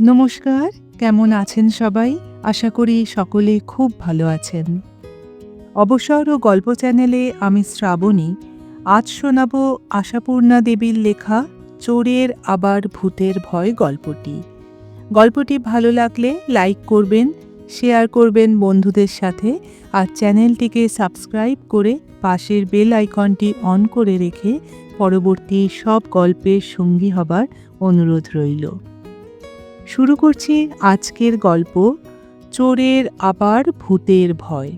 নমস্কার, কেমন আছেন সবাই? আশা করি সকলে খুব ভালো আছেন। অবসর ও গল্প চ্যানেলে আমি শ্রাবণী। আজ শোনাব আশাপূর্ণা দেবীর লেখা চোরের আবার ভূতের ভয় গল্পটি। গল্পটি ভালো লাগলে লাইক করবেন, শেয়ার করবেন বন্ধুদের সাথে আর চ্যানেলটিকে সাবস্ক্রাইব করে পাশের বেল আইকনটি অন করে রেখে পরবর্তী সব গল্পের সঙ্গী হবার অনুরোধ রইল। শুরু করছি আজকের গল্প, চোরের আবার ভূতের ভয়।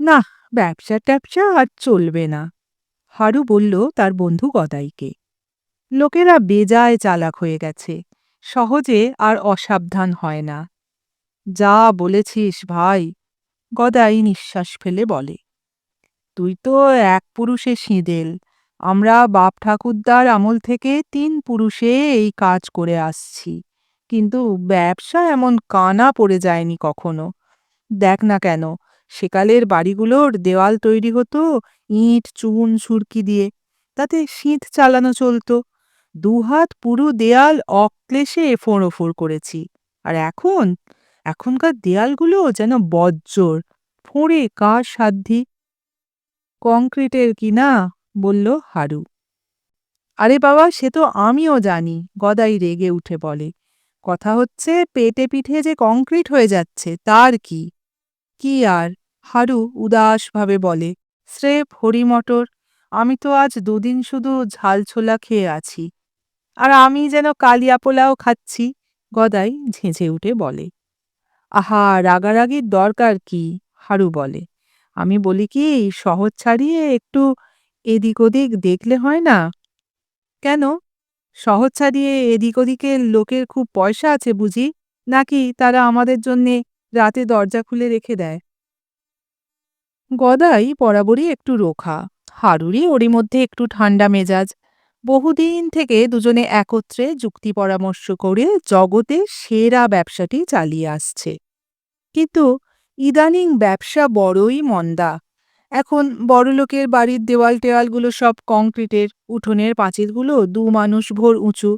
না ব্যবসা ট্যাবসা আর চলবে না, হারু বলল তার বন্ধু গদাইকে। লোকেরা বেজায় চালাক হয়ে গেছে, সহজে আর অসাবধান হয় না। যা বলেছিস ভাই, গদাই নিঃশ্বাস ফেলে বলে। তুই তো এক পুরুষে সিঁদেল আমরা বাপ ঠাকুরদার আমল থেকে তিন পুরুষে এই কাজ করে আসছি। কিন্তু ব্যবসা এমন কানা পড়ে যায়নি কখনো। দেখ না কেন, সেকালের বাড়িগুলোর দেওয়াল তৈরি হতো ইট, চুন, সুরকি দিয়ে। তাতে শীত চালানো চলতো। দুহাত পুরো দেয়াল অক্লেশে ফোঁড়োফোড় করেছি। আর এখন? এখনকার দেয়ালগুলো যেন বজ্জর, ফোঁড়ে কার সাধ্যি কংক্রিটের কি না বলল, হারু। আরে বাবা, সে তো আমিও জানি। গদাই রেগে উঠে বলে, কথা হচ্ছে, পেটে পিঠে যে কংক্রিট হয়ে যাচ্ছে, তার কি? কি আর? হারু উদাসভাবে বলে, স্রেফ হরিমটর, আমি তো আজ দুদিন শুধু ঝাল ছোলা খেয়ে আছি, আর আমি যেন কালিয়া পোলাও খাচ্ছি। গদাই ঝেঁঝে উঠে বলে, আহা, রাগারাগির দরকার কি? হারু বলে, আমি বলি কি, শহর ছাড়িয়ে একটু এদিক ওদিক দেখলে হয় না? কেন? শহর ছাড়িয়ে এদিক ওদিকের লোকের খুব পয়সা আছে বুঝি, নাকি তারা আমাদের জন্যে রাতে দরজা খুলে রেখে দেয়? গদাই বরাবরই একটু রোখা, হারুরই ওরই মধ্যে একটু ঠান্ডা মেজাজ। বহুদিন থেকে দুজনে একত্রে যুক্তি পরামর্শ করে জগতে সেরা ব্যবসাটি চালিয়ে আসছে। কিন্তু ইদানিং ব্যবসা বড়ই মন্দা এখন বড়লোকের বাড়ির দেওয়াল টেওয়ালগুলো সব কংক্রিটের উঠোনের পাঁচিলগুলো, দু মানুষ ভোর উঁচু।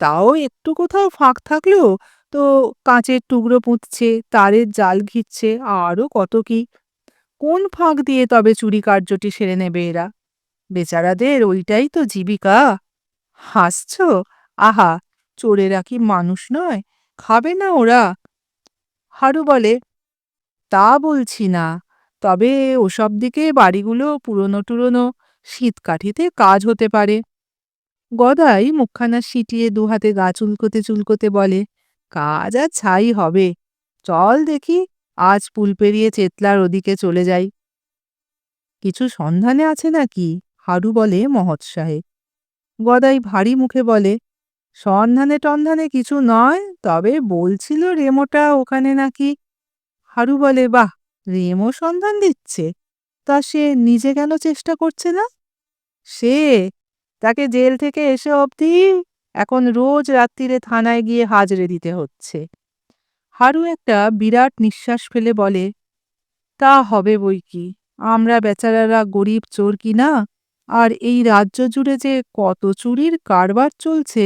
তাও একটু কোথাও ফাঁক থাকলেও তো কাঁচের টুকরো পুঁতছে, তারের জাল ঘিচ্ছে আরও কত কি। কোন ফাঁক দিয়ে তবে চুরি কার্যটি সেরে নেবে এরা? বেচারাদের ওইটাই তো জীবিকা। হাসছ? আহা, চোরেরা কি মানুষ নয়? খাবে না ওরা। হারু বলে, তা বলছি না। তবে ওসব দিকে বাড়িগুলো পুরনো টুরনো শীতকাঠিতে কাজ হতে পারে। গদাই মুখখানা সিটিয়ে দুহাতে গা চুলকোতে চুলকোতে বলে, কাজ আর ছাই হবে। চল দেখি, আজ পুল পেরিয়ে চেতলার ওদিকে চলে যাই। কিছু সন্ধানে আছে নাকি? হারু বলে মহৎসাহে। গদাই ভারী মুখে বলে, সন্ধানে টন্ধানে কিছু নয়, তবে বলছিল রেমোটা ওখানে নাকি? হারু বলে, বাহ! রেমো সন্ধান দিচ্ছে। তা সে নিজে কেন চেষ্টা করছে না? সে তাকে জেল থেকে এসে অবধি এখন রোজ রাত্রিরে থানায় গিয়ে হাজরে দিতে হচ্ছে। হারু একটা বিরাট নিঃশ্বাস ফেলে বলে, তা হবে বই কি? আমরা বেচারারা গরিব চোর কি না? আর এই রাজ্য জুড়ে যে কত চুরির কারবার চলছে,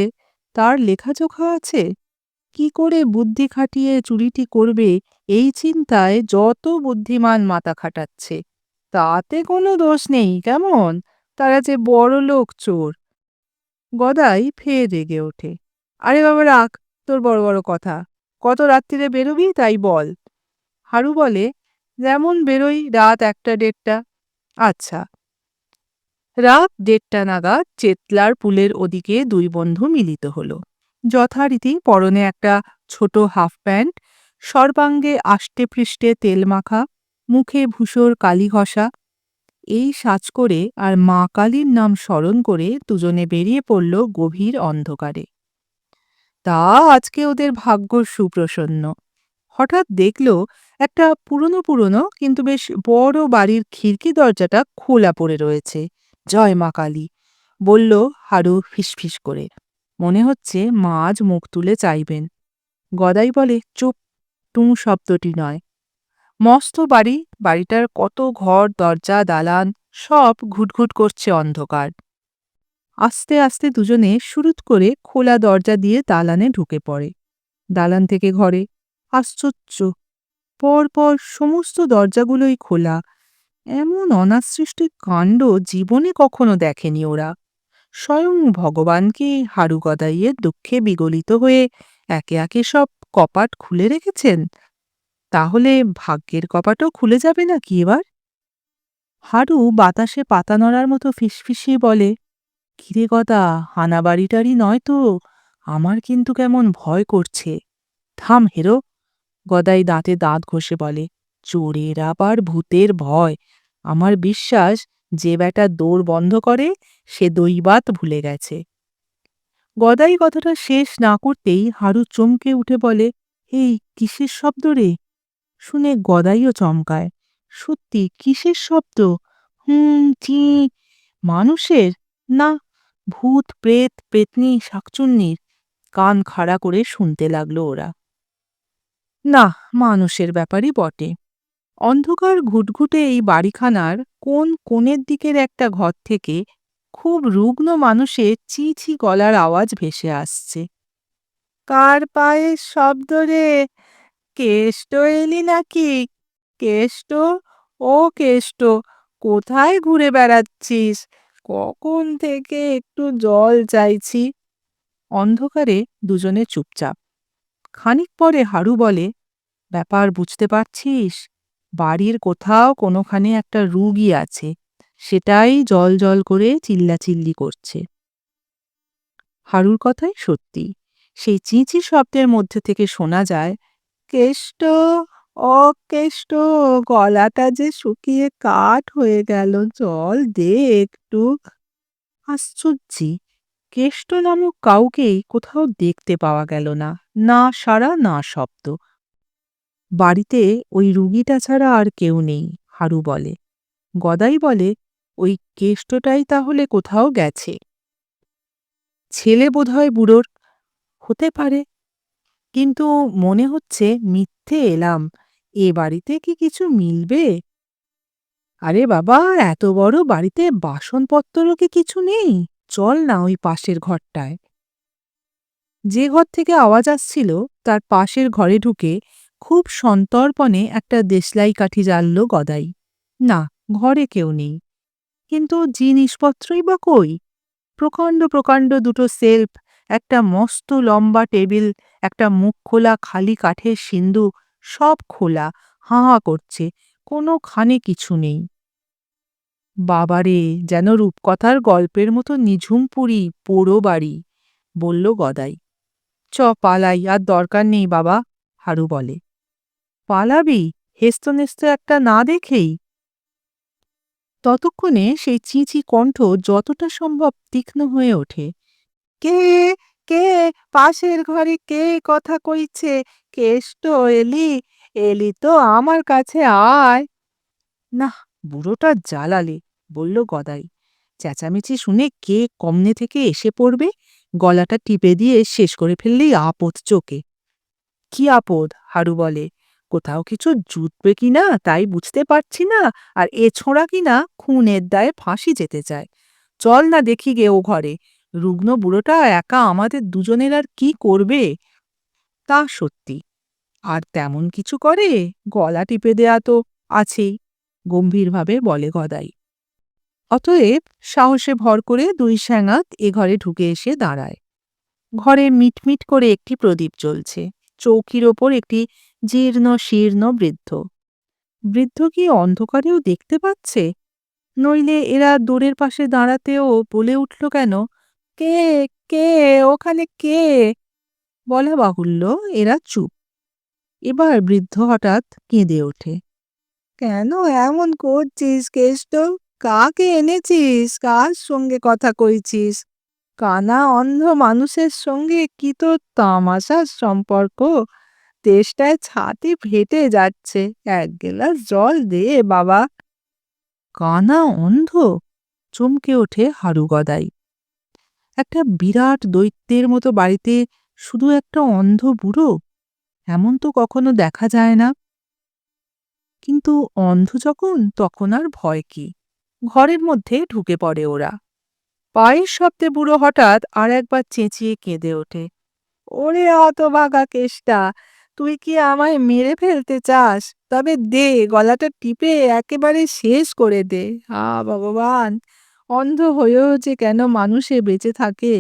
তার লেখাজোখা আছে? কি করে বুদ্ধি খাটিয়ে চুরিটি করবে এই চিন্তায় যত বুদ্ধিমান মাথা খাটাচ্ছে, তাতে কোনো দোষ নেই, কেমন? তারা যে বড় লোক চোর। গদাই ফের রেগে ওঠে। আরে বাবা, রাখ, তোর বড় বড় কথা। কত রাত্রিরে বেরোবি, তাই বল। হারু বলে, যেমন বেরোই রাত একটা, দেড়টা। আচ্ছা। রাত দেড়টা নাগাদ চেতলার পুলের ওদিকে দুই বন্ধু মিলিত হলো। যথারীতি পরনে একটা ছোট হাফ প্যান্ট সর্বাঙ্গে আষ্টে পৃষ্ঠে তেল মাখা, মুখে ভূষর কালি ঘষা, এই সাজ করে আর মা কালীর নাম স্মরণ করে দুজনে বেরিয়ে পড়ল গভীর অন্ধকারে। তা আজকে ওদের ভাগ্য সুপ্রসন্ন। হঠাৎ দেখল একটা পুরনো পুরনো কিন্তু বেশ বড় বাড়ির খিড়কি দরজাটা খোলা পড়ে রয়েছে। জয় মা কালী। বলল হারু ফিসফিস করে। মনে হচ্ছে মা আজ মুখ তুলে চাইবেন। গদাই বলে, চুপ টুঁ শব্দটি নয়। মস্ত বাড়ি, বাড়িটার কত ঘর, দরজা, দালান, সব ঘুটঘুট করছে অন্ধকার। আস্তে আস্তে দুজনে শুরুত করে খোলা দরজা দিয়ে দালানে ঢুকে পড়ে। দালান থেকে ঘরে। আশ্চর্য। পরপর সমস্ত দরজাগুলোই খোলা। এমন অনাসৃষ্টি কাণ্ড জীবনে কখনো দেখেনি ওরা। স্বয়ং ভগবানকে হারু গদাইয়ের দুঃখে বিগলিত হয়ে একে একে সব কপাট খুলে রেখেছেন? তাহলে ভাগ্যের কপাটও খুলে যাবে নাকি এবার? হারু বাতাসে পাতা নড়ার মতো ফিসফিসিয়ে বলে, কিরে গদা হানাবাড়িটারি নয় তো? আমার কিন্তু কেমন ভয় করছে। থাম হেরো। গদাই দাঁতে দাঁত ঘষে বলে, চোরের আবার ভূতের ভয়। আমার বিশ্বাস, যে বেটা দৌড় বন্ধ করে, সে দৈবাত ভুলে গেছে। গদাই কথাটা শেষ না করতেই হারু চমকে উঠে বলে, এই কিসের শব্দ রে? শুনে গদাইও চমকায়, সত্যি কিসের শব্দ? হুম চি মানুষের? না, ভূত, প্রেত, পেতনি, শাকচুন্নির। কান খাড়া করে শুনতে লাগল ওরা। না, মানুষের ব্যাপারই বটে। অন্ধকার ঘুটঘুটে এই বাড়িখানার কোন কোণের দিকের একটা ঘর থেকে খুব রুগ্ন মানুষের চি ছি গলার আওয়াজ ভেসে আসছে। কার পায়ের শব্দ রে? কেষ্ট এলি নাকি? কেষ্ট? ও কেষ্ট, কোথায় ঘুরে বেড়াচ্ছিস? কখন থেকে একটু জল চাইছি? অন্ধকারে দুজনে চুপচাপ। খানিক পরে হারু বলে, ব্যাপার বুঝতে পারছিস? বাড়ির কোথাও কোনোখানে একটা রুগী আছে। সেটাই জল জল করে চিল্লাচিল্লি করছে। হারুর কথাই সত্যি। সেই চিঁচি শব্দের মধ্যে থেকে শোনা যায়, কেষ্ট অকেষ্ট গলাটা যে শুকিয়ে কাঠ হয়ে গেল, জল দে একটু। আশ্চর্যি! কেষ্ট নামক কাউকেই কোথাও দেখতে পাওয়া গেল না না সারা না শব্দ। বাড়িতে ওই রুগীটা ছাড়া আর কেউ নেই, হারু বলে। গদাই বলে ওই কেষ্টটাই তাহলে কোথাও গেছে। ছেলে বোধহয় বুড়োর, হতে পারে। কিন্তু মনে হচ্ছে মিথ্যে এলাম, এ বাড়িতে কি কিছু মিলবে? আরে বাবা, এত বড় বাড়িতে বাসনপত্রও কি কিছু নেই? চল না ওই পাশের ঘরটায়। যে ঘর থেকে আওয়াজ আসছিল, তার পাশের ঘরে ঢুকে খুব সন্তর্পণে একটা দেশলাই কাঠি জ্বালল গদাই। না, ঘরে কেউ নেই। কিন্তু জিনিসপত্রই বা কই? প্রকাণ্ড প্রকাণ্ড দুটো সেলফ, একটা মস্ত লম্বা টেবিল, একটা মুখ খোলা খালি কাঠের সিন্ধু সব খোলা হাঁ হাঁ করছে কোনোখানে কিছু নেই। বাবারে, যেন রূপকথার গল্পের মতো নিঝুমপুরি পোড়ো বাড়ি, বলল গদাই। চ, পালাই, আর দরকার নেই বাবা, হারু বলে। পালাবি? হেস্তনেস্ত একটা না দেখেই? ততক্ষণে সেই চিঁচি কণ্ঠ যতটা সম্ভব তীক্ষ্ণ হয়ে ওঠে। কে? কে? পাশের ঘরে কে কথা কইছে? কেষ্ট এলি এলি তো আমার কাছে আয়। না বুড়োটা জ্বালালে বলল গদাই। চেঁচামেচি শুনে কে কমনে থেকে এসে পড়বে? গলাটা টিপে দিয়ে শেষ করে ফেললেই আপদ চোখে। কি আপদ? হারু বলে। কোথাও কিছু জুটবে কিনা তাই বুঝতে পারছি না, আর এ ছোঁড়া কিনা খুনের দায়ে ফাঁসি যেতে চায়। চল না দেখি গে ও ঘরে, রুগ্ন বুড়োটা একা আমাদের দুজনের আর কি করবে? তা সত্যি। আর তেমন কিছু করে? গলা টিপে দেয়া তো আছেই, গম্ভীরভাবে বলে গদাই। অতএব সাহসে ভর করে দুই স্যাঙাত এ ঘরে ঢুকে এসে দাঁড়ায়। ঘরে মিটমিট করে একটি প্রদীপ জ্বলছে। চৌকির ওপর একটি জীর্ণ, শীর্ণ, বৃদ্ধ। বৃদ্ধ কি অন্ধকারেও দেখতে পাচ্ছে? নইলে এরা দূরের পাশে দাঁড়াতেও বলে উঠল কেন? কে কে, ওখানে কে? বলা বাহুল্য, এরা চুপ। এবার বৃদ্ধ হঠাৎ কেঁদে ওঠে। কেন এমন করছিস কেষ্ট? কাকে এনেছিস? কার সঙ্গে কথা কইছিস? কানা অন্ধ মানুষের সঙ্গে কি তোর তামাশার সম্পর্ক? তেষ্টায় ছাতি ফেটে যাচ্ছে। এক গেলাস জল দে, বাবা। কানা অন্ধ। চমকে ওঠে হারু গদাই। একটা বিরাট দৈত্যের মতো বাড়িতে শুধু একটা অন্ধ বুড়ো? এমন তো কখনো দেখা যায় না। কিন্তু অন্ধ যখন, তখন আর ভয় কি? ঘরের মধ্যে ঢুকে পড়ে ওরা। পায়ের শব্দে বুড়ো হঠাৎ আর একবার চেঁচিয়ে কেঁদে ওঠে। ওরে হতভাগা কেষ্টা তুই কি আমায় মেরে ফেলতে চাস? তবে দে, গলাটা টিপে একেবারে শেষ করে দে। হা ভগবান! অন্ধ হয়েও যে কেন মানুষে বেঁচে থাকে?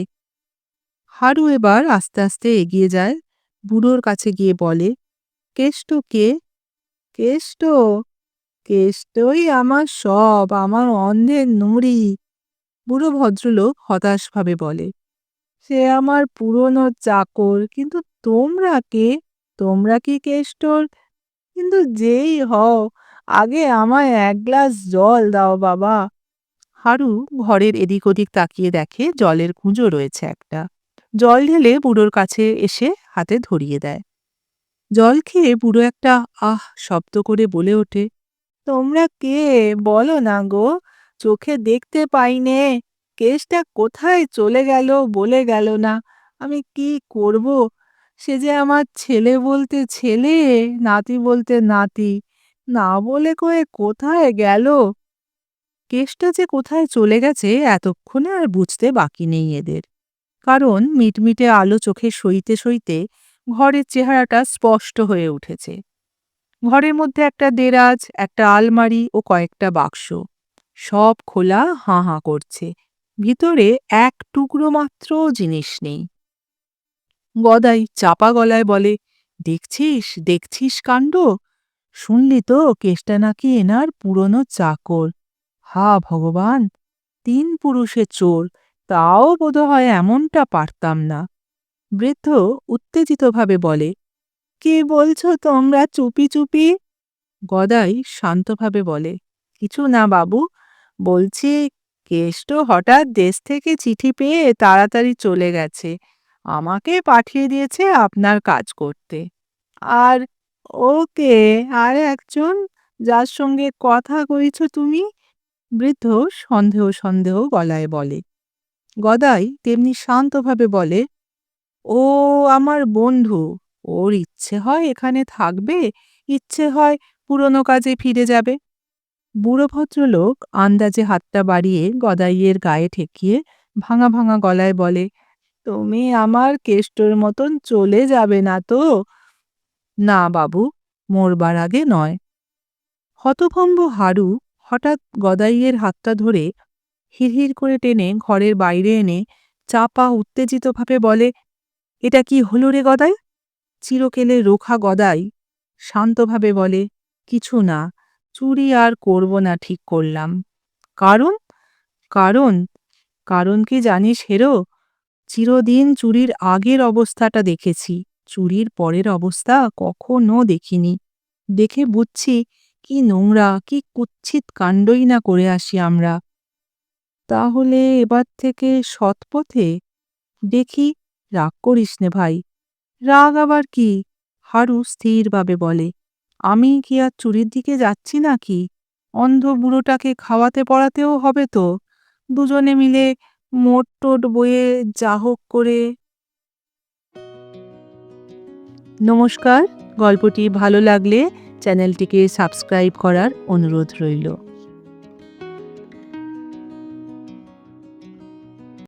হারু এবার আস্তে আস্তে এগিয়ে যায়, বুড়োর কাছে গিয়ে বলে, কেষ্ট কে? কেষ্ট? কেষ্টই আমার সব, আমার অন্ধের নুড়ি। বুড়ো ভদ্রলোক হতাশভাবে বলে, সে আমার পুরনো চাকর, কিন্তু তোমরা কে? তোমরা কি কেষ্টর? কিন্তু যেই হও, আগে আমায় এক গ্লাস জল দাও বাবা। হারু ঘরের এদিক ওদিক তাকিয়ে দেখে জলের কুঁজো রয়েছে একটা। জল ঢেলে বুড়োর কাছে এসে হাতে ধরিয়ে দেয়। জল খেয়ে বুড়ো একটা আহ শব্দ করে বলে ওঠে, তোমরা কে? বলো না গো, চোখে দেখতে পাইনে। কেসটা কোথায় চলে গেল বলে গেল না। আমি কি করব? সে যে আমার ছেলে বলতে ছেলে, নাতি বলতে নাতি, না বলে কয়ে কোথায় গেল? কেসটা যে কোথায় চলে গেছে এতক্ষণে আর বুঝতে বাকি নেই এদের। কারণ মিটমিটে আলো চোখে সইতে সইতে ঘরের চেহারাটা স্পষ্ট হয়ে উঠেছে। ঘরের মধ্যে একটা দেরাজ, একটা আলমারি ও কয়েকটা বাক্স। সব খোলা হাঁ হাঁ করছে। ভিতরে এক টুকরো মাত্র জিনিস নেই। গদাই চাপা গলায় বলে, দেখছিস দেখছিস কাণ্ড? শুনলি তো, কেষ্টা নাকি এনার পুরনো চাকর। হা ভগবান, তিন পুরুষে চোর, তাও বোধহয় এমনটা পারতাম না। বৃদ্ধ উত্তেজিতভাবে বলে, কে বলছো তোমরা, চুপি চুপি? গদাই শান্তভাবে বলে, কিছু না বাবু, বলছি কেষ্ট হঠাৎ দেশ থেকে চিঠি পেয়ে তাড়াতাড়ি চলে গেছে। আমাকে পাঠিয়ে দিয়েছে আপনার কাজ করতে। আর ওকে, আর একজন যার সঙ্গে কথা কইছ তুমি? বৃদ্ধ সন্দেহ সন্দেহ গলায় বলে। গদাই তেমনি শান্তভাবে বলে, ও আমার বন্ধু, ওর ইচ্ছে হয় এখানে থাকবে, ইচ্ছে হয় পুরনো কাজে ফিরে যাবে। বুড়ো ভদ্রলোক আন্দাজে হাতটা বাড়িয়ে গদাইয়ের গায়ে ঠেকিয়ে ভাঙা ভাঙা গলায় বলে তুমি আমার কেষ্টর মতন চলে যাবে না তো? না বাবু, মরবার আগে নয়। হতভম্ব হারু হঠাৎ গদাইয়ের হাতটা ধরে হিড়হিড় করে টেনে ঘরের বাইরে এনে চাপা উত্তেজিতভাবে বলে, এটা কি হলো রে গদাই? চিরকেলে রোখা গদাই শান্তভাবে বলে, কিছু না, চুরি আর করব না ঠিক করলাম। কারণ? কারণ? কারণ কি জানিস হেরো? চিরদিন চুরির আগের অবস্থাটা দেখেছি। চুরির পরের অবস্থা কখনো দেখিনি। দেখে বুঝছি কি নোংরা, কি কুচ্ছিত কাণ্ডই না করে আসি আমরা। তাহলে এবার থেকে সৎপথে? দেখি, রাগ করিস নে ভাই। রাগ আবার কি? হারু স্থিরভাবে বলে, আমি কি আর চুরির দিকে যাচ্ছি নাকি? অন্ধ বুড়োটাকে খাওয়াতে পড়াতেও হবে তো। দুজনে মিলে মোট টোট বয়ে যা হোক করে। নমস্কার, গল্পটি ভালো লাগলে চ্যানেলটিকে সাবস্ক্রাইব করার অনুরোধ রইল।